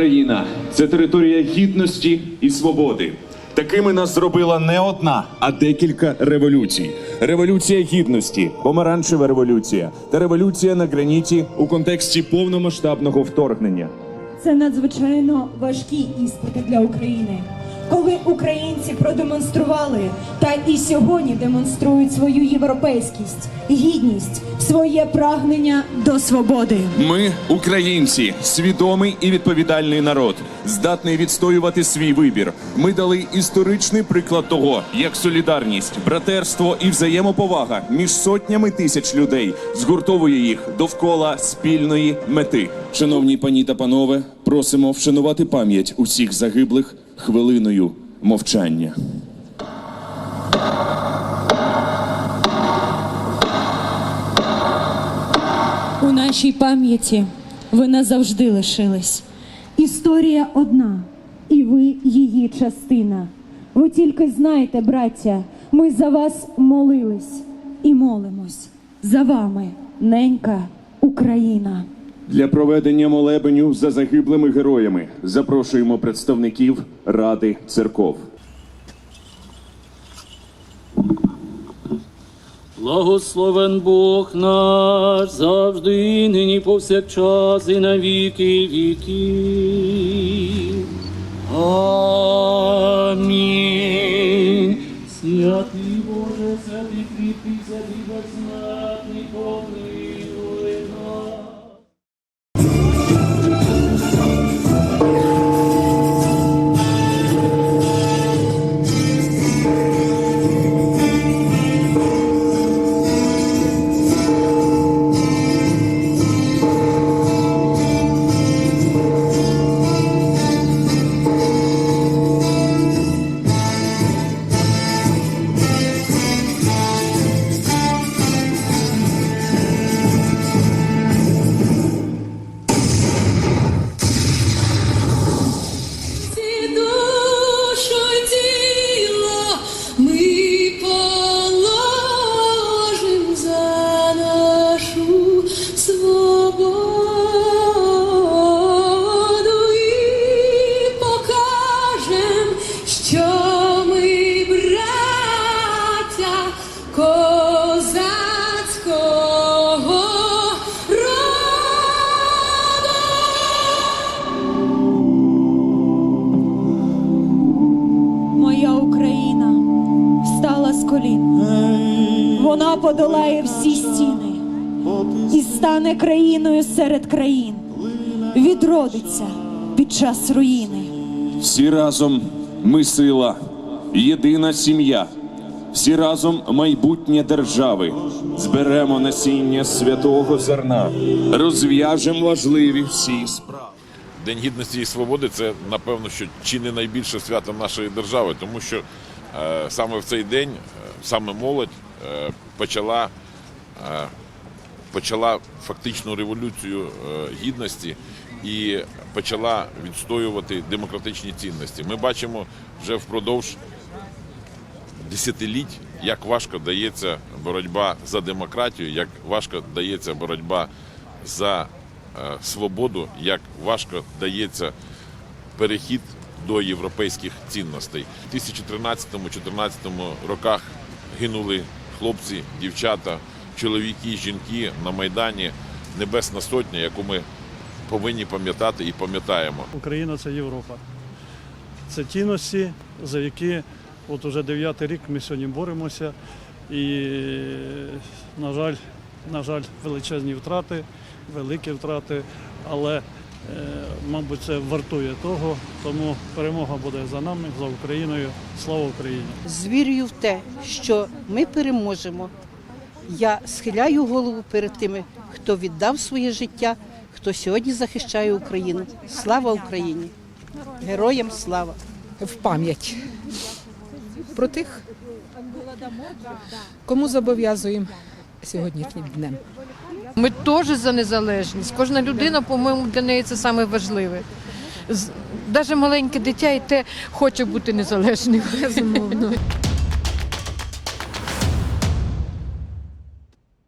Україна це територія гідності і свободи. Такими нас зробила не одна, а декілька революцій. Революція гідності, помаранчева революція та революція на граніті у контексті повномасштабного вторгнення. Це надзвичайно важкі іспити для України. Коли українці продемонстрували та і сьогодні демонструють свою європейськість, гідність, своє прагнення до свободи. Ми, українці, свідомий і відповідальний народ, здатний відстоювати свій вибір. Ми дали історичний приклад того, як солідарність, братерство і взаємоповага між сотнями тисяч людей згуртовує їх довкола спільної мети. Шановні пані та панове, просимо вшанувати пам'ять усіх загиблих хвилиною мовчання. У нашій пам'яті ви назавжди лишились. Історія одна, і ви її частина. Ви тільки знаєте, браття, ми за вас молились і молимось. За вами, ненька Україна. Для проведення молебеню за загиблими героями запрошуємо представників Ради церков. Благословен Бог наш завжди, нині повсякчас і на віки віків. Амінь. Святий Боже, святий кріпкий, святий безсмертний, помилуй подолає всі стіни і стане країною серед країн. Відродиться під час руїни. Всі разом ми сила, єдина сім'я. Всі разом майбутнє держави. Зберемо насіння святого зерна, розв'яжемо важливі всі справи. День гідності і свободи це напевно, що чи не найбільше свято нашої держави, тому що е, саме в цей день е, саме молодь е, почала, е, почала фактичну революцію е, гідності і почала відстоювати демократичні цінності. Ми бачимо вже впродовж десятиліть, як важко дається боротьба за демократію, як важко дається боротьба за свободу, як важко дається перехід до європейських цінностей. У 2013-2014 роках гинули хлопці, дівчата, чоловіки, жінки на Майдані. Небесна сотня, яку ми повинні пам'ятати і пам'ятаємо. Україна це Європа. Це цінності, за які от уже дев'ятий рік ми сьогодні боремося. І, на жаль, на жаль, величезні втрати, великі втрати, але, мабуть, це вартує того. Тому перемога буде за нами, за Україною. Слава Україні! з вірою в те, що ми переможемо. Я схиляю голову перед тими, хто віддав своє життя, хто сьогодні захищає Україну. Слава Україні! Героям слава! в пам'ять про тих, кому зобов'язуємо сьогоднішнім днем. Ми теж за незалежність. Кожна людина, по-моєму, для неї це саме важливе. Навіть маленьке дитя і те хоче бути незалежним. Безумовно.